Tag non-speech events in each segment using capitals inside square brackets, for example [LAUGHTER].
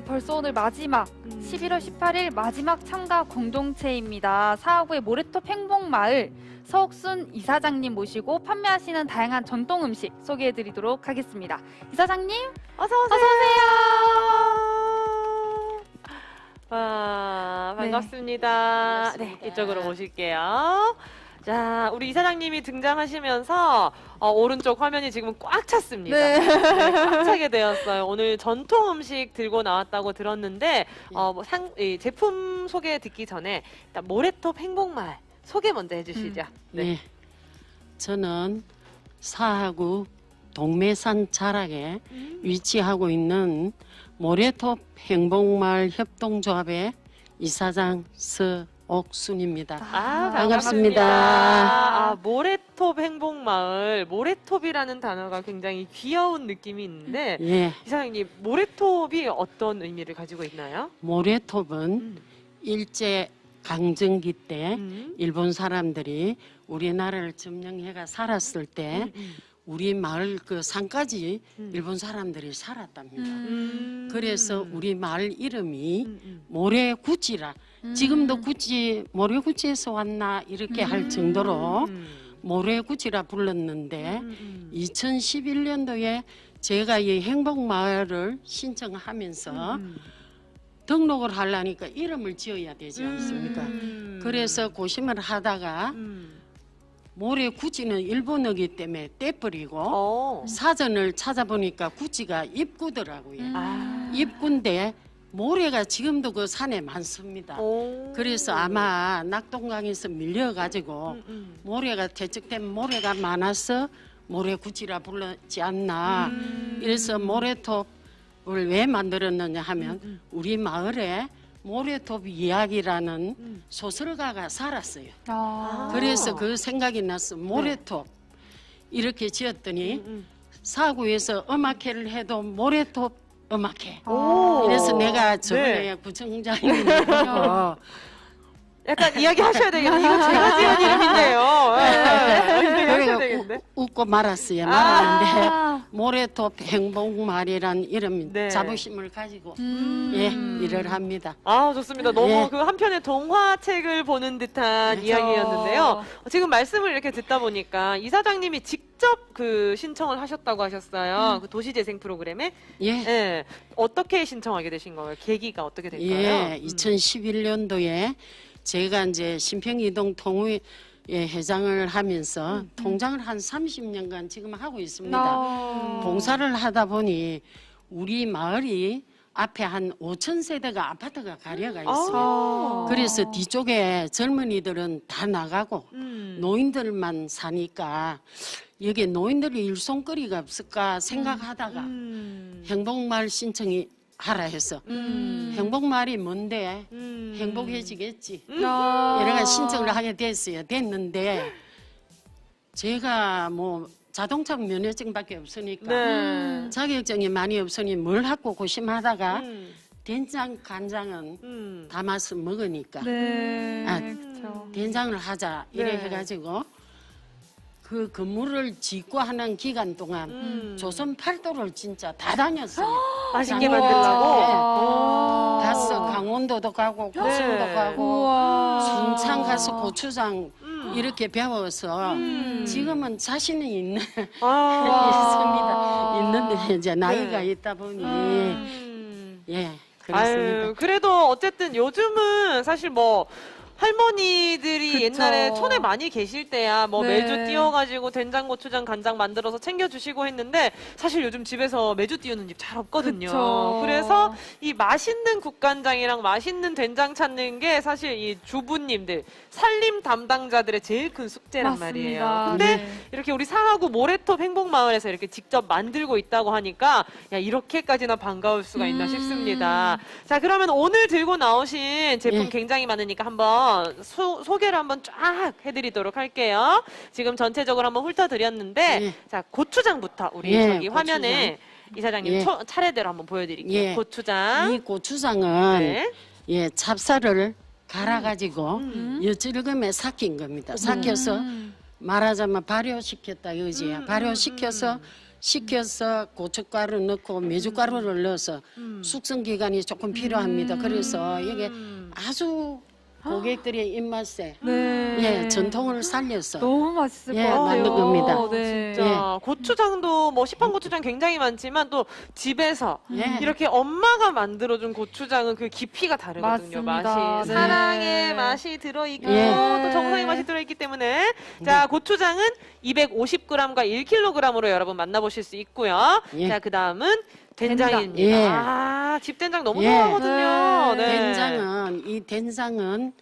네, 벌써 오늘 마지막 음. 11월 18일 마지막 참가 공동체입니다. 사하구의 모래톱 행복마을 서옥순 이사장님 모시고 판매하시는 다양한 전통 음식 소개해드리도록 하겠습니다. 이사장님, 어서 오세요. 와, 네. 반갑습니다. 네, 반갑습니다. 이쪽으로 모실게요. 자, 우리 이사장님이 등장하시면서 어, 오른쪽 화면이 지금 꽉 찼습니다. 네. 네, 꽉 차게 되었어요. 오늘 전통 음식 들고 나왔다고 들었는데 어, 뭐 상, 이 제품 소개 듣기 전에 일단 모래톱 행복말 소개 먼저 해주시죠. 네. 저는 사하구 동매산 자락에 위치하고 있는 모래톱 행복마을 협동조합의 이사장 서 옥순입니다. 아, 반갑습니다. 반갑습니다. 아, 모래톱 행복마을. 모래톱이라는 단어가 굉장히 귀여운 느낌이 있는데, 예, 이사장님, 모래톱이 어떤 의미를 가지고 있나요? 모래톱은 음. 일제 강점기 때 음. 일본 사람들이 우리나라를 점령해가 살았을 때 음. 우리 마을 그 산까지 음. 일본 사람들이 살았답니다. 음. 그래서 우리 마을 이름이 음, 음. 모래구치라 음. 지금도 구찌 모래구치에서 왔나 이렇게 할 정도로 음. 모래구치라 불렀는데 음, 음. 2011년도에 제가 이 행복마을을 신청하면서 음. 등록을 하려니까 이름을 지어야 되지 않습니까? 음. 그래서 고심을 하다가 음. 모래구치는 일본어기 때문에 떼버리고 어. 사전을 찾아보니까 구찌가 입구더라고요. 음. 아. 입구인데 모래가 지금도 그 산에 많습니다. 오. 그래서 아마 낙동강에서 밀려가지고 음, 음. 모래가 퇴적된 모래가 많아서 모래구치라 불렀지 않나. 음. 이래서 모래톱을 왜 만들었느냐 하면 음, 우리 마을에 모래톱 이야기라는 음. 소설가가 살았어요. 아. 그래서 그 생각이 나서 모래톱 이렇게 지었더니 음, 음. 사구에서 음악회를 해도 모래톱 음악회. 오. 그래서 내가 저번에 네. 구청장님하고 [LAUGHS] 약간 이야기 하셔야 되겠네. 이거 제가 지은 이름인데요. 예. 이야기 하셔야 그래가 되겠는데. 웃고 말았어요. 말았는데 아. 모래톱 행복말이란 이름 네. 자부심을 가지고 음. 예 일을 합니다. 아 좋습니다. 너무 예. 그 한편의 동화책을 보는 듯한 네. 이야기였는데요. 지금 말씀을 이렇게 듣다 보니까 이사장님이 직접 그 신청을 하셨다고 하셨어요. 음. 그 도시재생 프로그램에 예. 예. 어떻게 신청하게 되신 거예요? 계기가 어떻게 될까요? 예, 음. 2011년도에 제가 이제 신평이동 통의 예, 회장을 하면서 음, 통장을 한 30년간 지금 하고 있습니다. 아. 봉사를 하다 보니 우리 마을이 앞에 한 5천 세대가 아파트가 가려가 있어요. 아. 그래서 뒤쪽에 젊은이들은 다 나가고 음. 노인들만 사니까 여기 노인들이 일손거리가 없을까 생각하다가 음. 행복마을 신청이 하라 해서 음. 행복마을이 뭔데 음. 행복해지겠지 음. 아. 여러 가지 신청을 하게 됐어요 됐는데 제가 뭐 자동차 면허증밖에 없으니까 네. 자격증이 많이 없으니 뭘 하고 고심하다가 음. 된장 간장은 음. 담아서 먹으니까 네. 아, 그렇죠. 된장을 하자 이래 네. 해가지고 그 건물을 짓고 하는 기간 동안 음. 조선 팔도를 진짜 다 다녔어요. 맛있게. 만들라고. 와. 가서 강원도도 가고 고성도 네. 가고. 순창 가서 고추장 음. 이렇게 배워서 음. 지금은 자신이 있는 [LAUGHS] 아. 있습니다. 있는데 이제 나이가 네. 있다 보니 음. 예 그렇습니다. 아유, 그래도 어쨌든 요즘은 사실 뭐 할머니들이 그쵸. 옛날에 촌에 많이 계실 때야 뭐 네. 매주 띄워가지고 된장, 고추장, 간장 만들어서 챙겨주시고 했는데 사실 요즘 집에서 매주 띄우는 집 잘 없거든요. 그쵸. 그래서 이 맛있는 국간장이랑 맛있는 된장 찾는 게 사실 이 주부님들 살림 담당자들의 제일 큰 숙제란 말이에요. 맞습니다. 근데 네. 이렇게 우리 사하구 모래톱 행복마을에서 이렇게 직접 만들고 있다고 하니까 야 이렇게까지나 반가울 수가 있나 음. 싶습니다. 자 그러면 오늘 들고 나오신 제품 예. 굉장히 많으니까 한번 소, 소개를 한번 쫙 해드리도록 할게요. 지금 전체적으로 한번 훑어드렸는데 예. 자 고추장부터 우리 예, 저기 화면에 이사장님 예. 초- 차례대로 한번 보여드릴게요. 예. 고추장. 이 고추장은 네. 예 찹쌀을 갈아가지고 음. 여질금에 삭힌 겁니다. 삭혀서 음. 말하자면 발효시켰다 이거지요. 음, 발효시켜서 음, 식혀서 고춧가루 넣고 메주가루를 넣어서 음. 숙성 기간이 조금 필요합니다. 그래서 이게 음. 아주 고객들의 입맛에 네. 예, 전통을 살려서 너무 맛있을 예, 것 같아요. 만든 겁니다. 네. 진짜 고추장도 뭐 시판 고추장 굉장히 많지만 또 집에서 예. 이렇게 엄마가 만들어준 고추장은 그 깊이가 다르거든요. 맞습니다. 맛이 네. 사랑의 맛이 들어있고 예. 또 정성의 맛이 들어있기 때문에 자 고추장은 250g과 1kg으로 여러분 만나보실 수 있고요. 예. 자 그 다음은 된장입니다. 예. 아 집된장 너무 예. 좋아하거든요. 네. 네. 된장은 이 된장은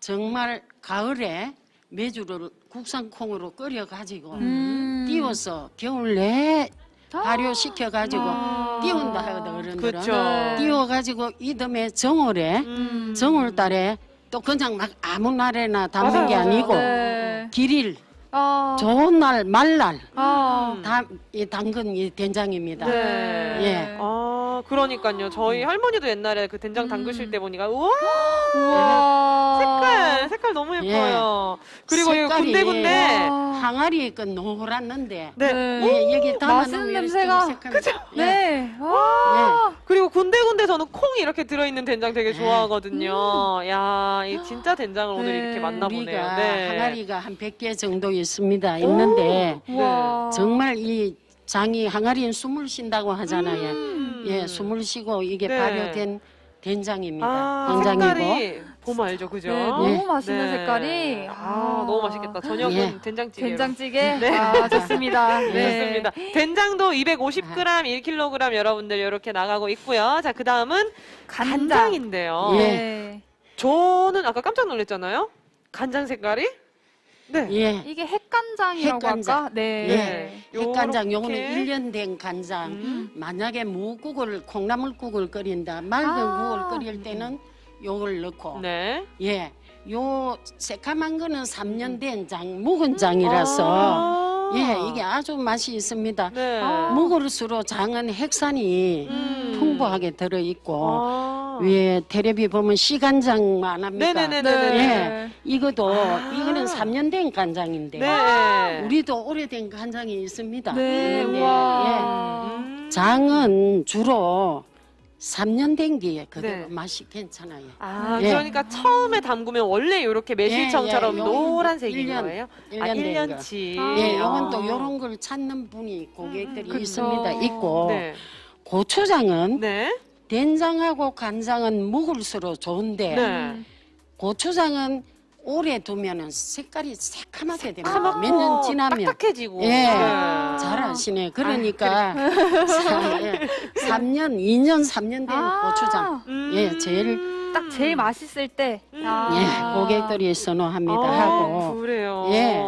정말 가을에 메주를 국산 콩으로 끓여 가지고 음. 띄워서 겨울 내에 발효시켜 가지고 아. 띄운다 하거든 어른들은 그렇죠. 네. 띄워 가지고 이듬해 정월에 음. 정월 달에 또 그냥 막 아무 날에나 담은 맞아요, 게. 아니고 네. 길일 아. 좋은 날 말날 아. 음. 다이 당근 이 된장입니다. 네. 예. 아, 그러니까요. 저희 할머니도 옛날에 그 된장 담그실 음. 때 보니까 우와 우와. 색깔 너무 예뻐요. 그리고 색깔이 군데군데 와. 항아리 그 노랗는데 네. 예, 여기 담아놓으면 맛있는 이렇게 냄새가. 색깔- 그죠? 예. 네. 와. 그리고 군데군데 저는 콩이 이렇게 들어있는 된장 되게 네. 좋아하거든요. 야, 이 진짜 된장을 오늘 네. 이렇게 만나보네요. 우리가 네. 항아리가 한 100개 정도 있습니다. 있는데 우와. 정말 이 장이 항아리는 숨을 쉰다고 하잖아요. 음. 예, 숨을 쉬고 이게 네. 발효된 된장입니다. 아, 된장이고 색깔이 봄 알죠, 그죠? 네, 너무 예. 맛있는 네. 색깔이. 아, 너무 맛있겠다. 저녁은 예. 된장찌개. 된장찌개. 네. 아, 좋습니다. [LAUGHS] 네. 좋습니다. 된장도 250g, 1kg 여러분들 이렇게 나가고 있고요. 자, 그 다음은 간장. 간장인데요. 예. 네. 저는 아까 깜짝 놀랐잖아요. 간장 색깔이? 네. 예. 이게 핵간장이라고 핵간장. 할까? 네. 네. 핵간장 요거는 요렇게. 1년 된 간장. 음. 만약에 무국을 콩나물국을 끓인다. 맑은 아. 국을 끓일 때는 요걸 넣고 네. 예. 요 새카만 거는 3년 된 장, 묵은 장이라서 아. 예, 이게 아주 맛이 있습니다. 네. 아. 묵을수록 장은 핵산이 음. 풍부하게 들어 있고 아. 위에 테레비 보면 시간장만 합니까? 네네네네. 예. 이것도 아. 이거는 3년 된 간장인데 네. 우리도 오래된 간장이 있습니다. 네. 있는데, 우와. 음. 예. 장은 주로 3년 된 게 그대로 네. 맛이 괜찮아요. 아, 예. 그러니까 처음에 담그면 원래 이렇게 매실청처럼 예, 예. 노란색인 일 년, 거예요? 일 아, 년된 거. 1년치. 아. 예, 요건 또 요런 걸 찾는 분이 고객들이 음, 있습니다. 있고 네. 고추장은 네. 된장하고 간장은 묵을수록 좋은데 네. 고추장은 오래 두면은 색깔이 새카맣게 됩니다. 까맣고 몇년 지나면 딱딱해지고. 예. 네. 잘 아시네. 그러니까 사- 예, 3년, 2년, 3년 된 아. 고추장. 음. 예, 제일 딱 제일 맛있을 때. 음. 아. 예, 고객들이 선호합니다 아, 하고. 그래요. 예.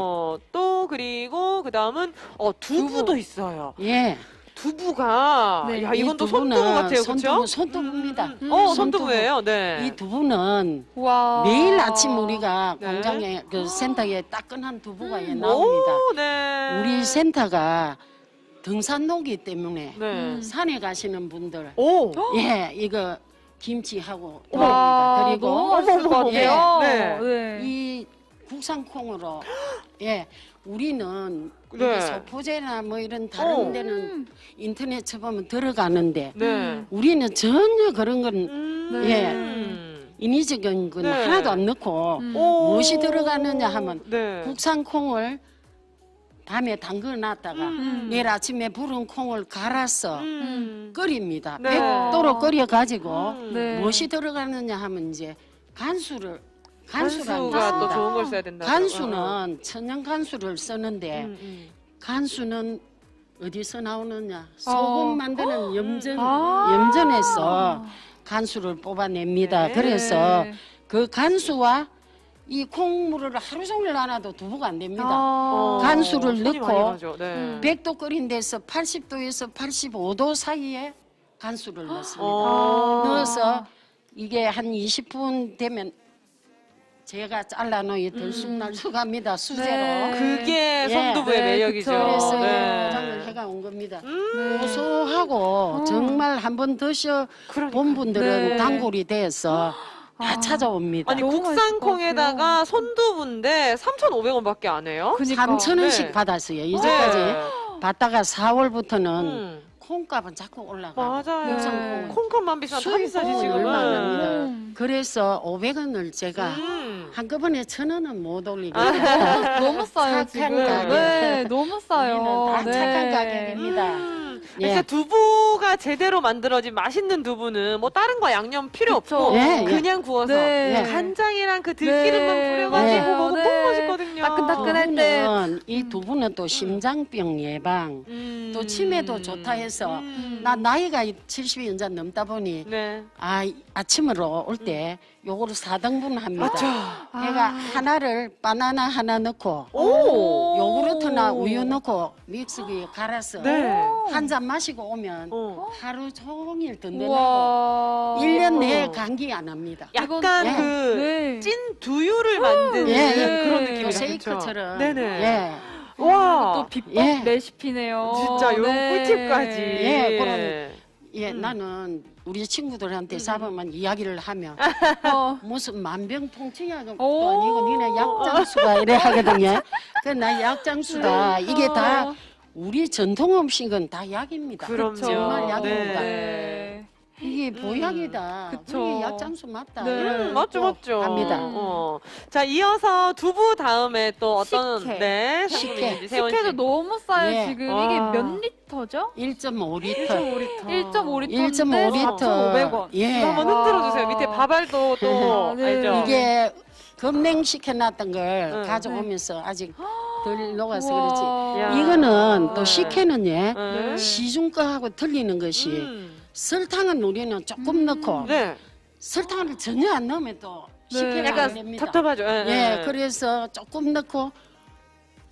또 그리고 그 다음은 어 두부도 두부. 있어요. 예. 두부가 네, 야 이 이건 또 두부는 손두부 같아요, 손두부, 그렇죠? 손두부입니다. 어 손두부. 손두부예요. 네. 이 두부는 와. 매일 아침 우리가 네. 공장에 그 센터에 따끈한 두부가 예, 나옵니다. 오, 네. 우리 센터가 등산로기 때문에 네. 음. 산에 가시는 분들 오. 예 이거 김치하고 와, 드립니다. 그리고 맛있을 것 같아요. 네. 네. 이 국산 콩으로 예 우리는 네. 소포제나 뭐 이런 다른 어. 데는 인터넷 쳐보면 들어가는데 네. 우리는 전혀 그런 건 음. 예. 음. 인위적인 건 네. 하나도 안 넣고 음. 오. 무엇이 들어가느냐 하면 네. 국산 콩을 밤에 담궈 놨다가 음. 내일 아침에 부른 콩을 갈아서 음. 끓입니다. 네. 백도로 끓여 가지고 음. 네. 무엇이 들어가느냐 하면 이제 간수를 간수가 또 있습니다. 좋은 걸 써야 된다. 간수는 천연 간수를 쓰는데 음, 음. 간수는 어디서 나오느냐? 소금 어. 만드는 염전 아. 염전에서 간수를 뽑아냅니다. 네. 그래서 그 간수와 이 콩물을 하루 종일 놔놔도 두부가 안 됩니다. 아. 간수를 넣고. 네. 음. 100도 끓인 데서 80도에서 85도 사이에 간수를 넣습니다. 어. 넣어서 이게 한 20분 되면 제가 잘라놓은 들쑥날쑥합니다. 수제로. 네. 그게 예. 손두부의 네, 매력이죠. 그래서 네. 포장을 해가 온 겁니다. 음. 고소하고 정말 한 번 드셔 그러니까. 본 분들은 네. 단골이 돼서 [GASPS] 다 아. 찾아옵니다. 아니 너무 국산 맛있을 것 콩에다가 손두부인데 3,500원밖에 안 해요? 그니까. 3천 원씩 네. 받았어요. 이제까지 네. 받다가 4월부터는 음. 콩값은 자꾸 올라가. 맞아요. 육상콩은. 콩값만 비싸면 다 비싸지 수입은 지금은. 얼마나 합니다. 음. 그래서 500원을 제가 음. 한꺼번에 천 원은 못 올리고 아. [LAUGHS] 너무 싸요 착한 지금. 가격. 네, 너무 싸요. 우리는 다 네. 착한 가격입니다. 음. 예. 그러니까 두부가 제대로 만들어진 맛있는 두부는 뭐 다른 거 양념 필요 그쵸. 없고 예, 예. 그냥 구워서 네. 예. 간장이랑 그 들기름만 네. 뿌려가지고 네. 먹으면 네. 너무 맛있거든요. 따끈따끈할 때. 두부는 이 두부는 또 심장병 예방, 음. 또 치매도 좋다 해서 음. 나 나이가 70이 연자 넘다 보니 네. 아 아침으로 올 때 요거를 4등분 합니다. 맞죠. 내가 하나를 바나나 하나 넣고 오. 요구르트나 우유 넣고 믹스기에 갈아서 네. 한 잔 마시고 오면 어. 하루 종일 든든하고 우와. 일 년 내에 어. 감기 안 합니다. 약간 예. 그 네. 찐 두유를 만드는 예, 예. 그런 느낌이죠. 쉐이크처럼. 네네. 예. 와. 또 비법 예. 레시피네요. 진짜 요 네. 꿀팁까지. 예, 그런- 예, 음. 나는 우리 친구들한테 잡으면 이야기를 하면 [LAUGHS] 어. 무슨 만병통치약도 오. 아니고 니네 약장수가 이래 하거든요. 그나 약장수다. 이게 다 어. 우리 전통 음식은 다 약입니다. 그럼요. 정말 약입니다. 네. 이게 음. 보약이다. 그쵸. 우리 약장수 맞다. 네. 음, 맞죠, 거 맞죠. 합니다. 어. 자, 이어서 두부 다음에 또 어떤 식혜. 네, 식혜. 있는지 세원 씨. 식혜도 너무 싸요 예. 지금. 와. 이게 몇 리터죠? 1.5리터. 1.5리터. 1.5리터. 4,500원. 예. 이거 한번 와. 흔들어 주세요. 밑에 밥알도 또 네. 알죠? 이게 급냉시켜 놨던 걸 응. 가져오면서 아직 덜 녹아서 그렇지. 야. 이거는 또 네. 식혜는 예, 네. 시중 거하고 틀리는 것이 음. 설탕은 우리는 조금 넣고 네. 설탕을 전혀 안 넣으면 또 네. 식혜가 안 약간 됩니다. 답답하죠. 예, 예, 예. 그래서 조금 넣고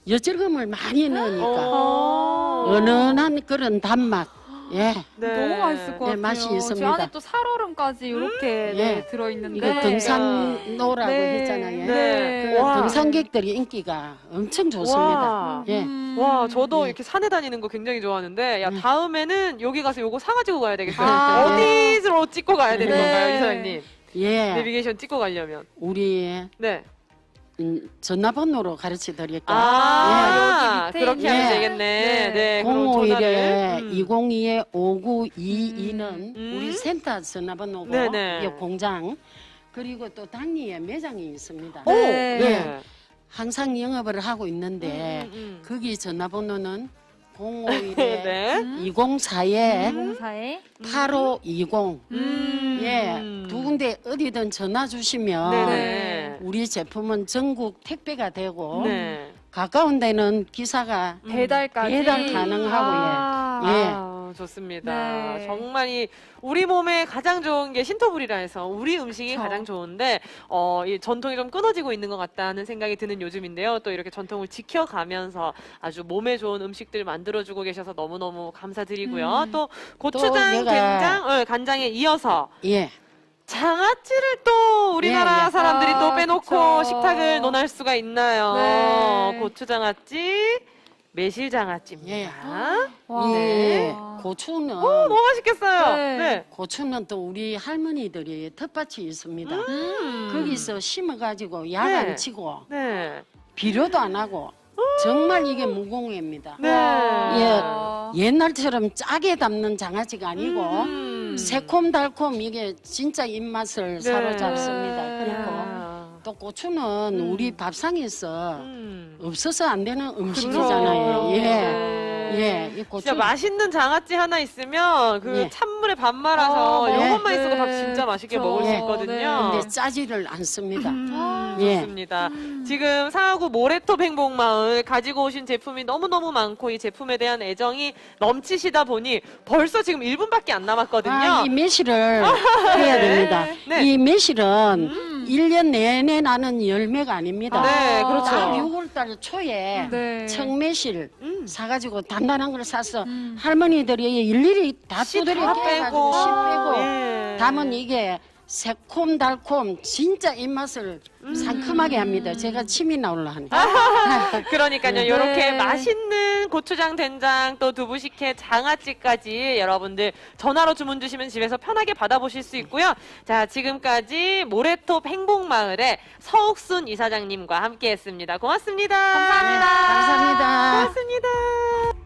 여절금을 많이 넣으니까 어. 은은한 그런 단맛. 예, 네. 너무 맛있을 것 네, 같아요. 맛이 저 있습니다. 안에 또 살얼음까지 이렇게 예. 네, 들어있는데. 이거 등산로라고 네. 했잖아요. 네. 그 와. 등산객들이 인기가 엄청 좋습니다. 와. 예. 음. 와, 저도 예. 이렇게 산에 다니는 거 굉장히 좋아하는데, 야, 음. 다음에는 여기 가서 요거 사가지고 가야 되겠어요. 아. 어디로 찍고 가야 되는 네. 건가요, 이사장님? 예, 내비게이션 찍고 가려면. 우리 네. 음, 전화번호로 가르쳐 드릴게요. 아, 여기 밑에 그렇게 있는- 하면 예. 되겠네. 네. 네. 그럼 051에 전화를. 음. 202에 5922는 음. 우리 센터 전화번호고 네네. 이 공장 그리고 또 단리에 매장이 있습니다. 오! 네. 네. 항상 영업을 하고 있는데 음, 음. 거기 전화번호는 [LAUGHS] 051에 네. 음. 204에 공사에 8520 음. 예, 두 군데 어디든 전화 주시면 네네. 우리 제품은 전국 택배가 되고 네. 가까운 데는 기사가 음. 배달까지 배달 가능하고요. 아. 예. 아, 좋습니다. 네. 정말 이 우리 몸에 가장 좋은 게 신토불이라 해서 우리 음식이 그쵸. 가장 좋은데 어, 이 전통이 좀 끊어지고 있는 것 같다는 생각이 드는 요즘인데요. 또 이렇게 전통을 지켜가면서 아주 몸에 좋은 음식들 만들어주고 계셔서 너무너무 감사드리고요. 음. 또 고추장, 내가- 된장, 어, 간장에 이어서 예. 장아찌를 또 우리나라 예, 예. 사람들이 또 아, 빼놓고 그쵸. 식탁을 논할 수가 있나요? 네. 고추장아찌, 매실장아찌입니다. 와. 이 네. 고추는 너무 맛있겠어요. 네. 네. 고추는 또 우리 할머니들이 텃밭이 있습니다. 음. 거기서 심어가지고 약 네. 안 치고 네. 비료도 안 하고 정말 이게 무공해입니다. 네. 와. 옛날처럼 짜게 담는 장아찌가 아니고 음. 새콤달콤 이게 진짜 입맛을 네. 사로잡습니다. 네. 그리고 야. 또 고추는 음. 우리 밥상에서 음. 없어서 안 되는 그렇죠. 음식이잖아요. 예. 네. 예, 이 고추 진짜 맛있는 장아찌 하나 있으면 그 예. 찬물에 밥 말아서 어, 이것만 네. 있어도 밥 진짜 맛있게 그쵸. 먹을 수 예. 있거든요. 근데 짜지를 않습니다. 음. 예. 좋습니다. 지금 사하구 모래톱 행복마을 가지고 오신 제품이 너무너무 많고 이 제품에 대한 애정이 넘치시다 보니 벌써 지금 1분밖에 안 남았거든요. 아, 이 매실을 [LAUGHS] 해야 됩니다. 네. 이 매실은 음. 일 년 내내 나는 열매가 아닙니다. 네, 그렇죠. 딱 6월달 초에 네. 청매실 음. 사가지고 단단한 걸 사서 음. 할머니들이 일일이 다씨 두드려 다 깨가지고 씨 빼고 예. 담은 이게 새콤달콤 진짜 입맛을 음. 상큼하게 합니다. 제가 침이 나올라 하네. [LAUGHS] 그러니까요. 네. 이렇게 맛있는 고추장, 된장, 또 두부 식혜, 장아찌까지 여러분들 전화로 주문 주시면 집에서 편하게 받아보실 수 있고요. 자, 지금까지 모래톱 행복마을의 서옥순 이사장님과 함께했습니다. 고맙습니다. 감사합니다. 감사합니다. 고맙습니다.